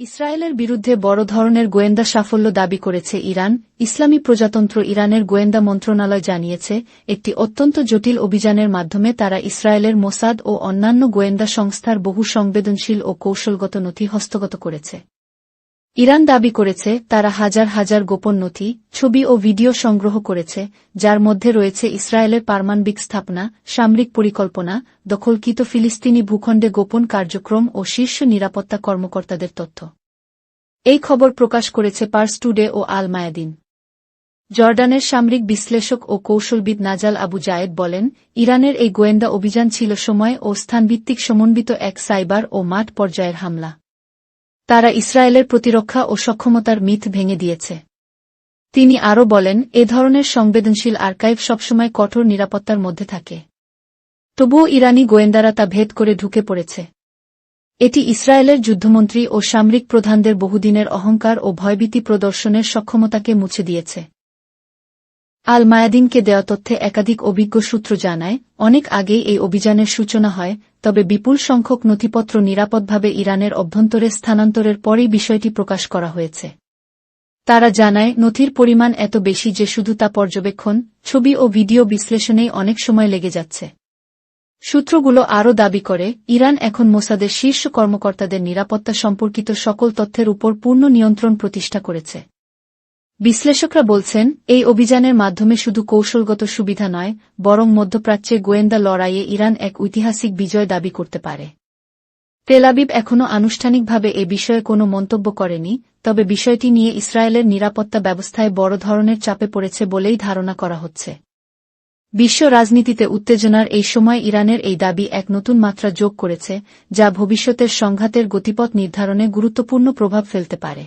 ইসরায়েলের বিরুদ্ধে বড় ধরনের গোয়েন্দা সাফল্য দাবি করেছে ইরান। ইসলামী প্রজাতন্ত্র ইরানের গোয়েন্দা মন্ত্রণালয় জানিয়েছে, একটি অত্যন্ত জটিল অভিযানের মাধ্যমে তারা ইসরায়েলের মোসাদ ও অন্যান্য গোয়েন্দা সংস্থার বহু সংবেদনশীল ও কৌশলগত নথি হস্তগত করেছে। ইরান দাবি করেছে তারা হাজার হাজার গোপন নথি, ছবি ও ভিডিও সংগ্রহ করেছে, যার মধ্যে রয়েছে ইসরায়েলের পারমাণবিক স্থাপনা, সামরিক পরিকল্পনা, দখলকৃত ফিলিস্তিনি ভূখণ্ডে গোপন কার্যক্রম ও শীর্ষ নিরাপত্তা কর্মকর্তাদের তথ্য। এই খবর প্রকাশ করেছে পার্স টুডে ও আল মায়াদিন। জর্ডানের সামরিক বিশ্লেষক ও কৌশলবিদ নাজাল আবু জায়েদ বলেন, ইরানের এই গোয়েন্দা অভিযান ছিল সময় ও স্থানভিত্তিক সমন্বিত এক সাইবার ও মাঠ পর্যায়ের হামলা। তারা ইসরায়েলের প্রতিরক্ষা ও সক্ষমতার মিথ ভেঙে দিয়েছে। তিনি আরও বলেন, এ ধরনের সংবেদনশীল আর্কাইভ সবসময় কঠোর নিরাপত্তার মধ্যে থাকে। তবুও ইরানি গোয়েন্দারা তা ভেদ করে ঢুকে পড়েছে। এটি ইসরায়েলের যুদ্ধমন্ত্রী ও সামরিক প্রধানদের বহুদিনের অহংকার ও ভয়ভীতি প্রদর্শনের সক্ষমতাকে মুছে দিয়েছে। আল মায়াদিনকে দেওয়া তথ্যে একাধিক অভিজ্ঞ সূত্র জানায়, অনেক আগেই এই অভিযানের সূচনা হয়, তবে বিপুল সংখ্যক নথিপত্র নিরাপদভাবে ইরানের অভ্যন্তরে স্থানান্তরের পরেই বিষয়টি প্রকাশ করা হয়েছে। তারা জানায়, নথির পরিমাণ এত বেশি যে শুধু তা পর্যবেক্ষণ, ছবি ও ভিডিও বিশ্লেষণেই অনেক সময় লেগে যাচ্ছে। সূত্রগুলো আরও দাবি করে, ইরান এখন মোসাদের শীর্ষ কর্মকর্তাদের নিরাপত্তা সম্পর্কিত সকল তথ্যের উপর পূর্ণ নিয়ন্ত্রণ প্রতিষ্ঠা করেছে। বিশ্লেষকরা বলছেন, এই অভিযানের মাধ্যমে শুধু কৌশলগত সুবিধা নয়, বরং মধ্যপ্রাচ্যে গোয়েন্দা লড়াইয়ে ইরান এক ঐতিহাসিক বিজয় দাবি করতে পারে। তেলাবিব এখনও আনুষ্ঠানিকভাবে এ বিষয়ে কোনো মন্তব্য করেনি, তবে বিষয়টি নিয়ে ইসরায়েলের নিরাপত্তা ব্যবস্থায় বড় ধরনের চাপে পড়েছে বলেই ধারণা করা হচ্ছে। বিশ্ব রাজনীতিতে উত্তেজনার এই সময় ইরানের এই দাবি এক নতুন মাত্রা যোগ করেছে, যা ভবিষ্যতের সংঘাতের গতিপথ নির্ধারণে গুরুত্বপূর্ণ প্রভাব ফেলতে পারে।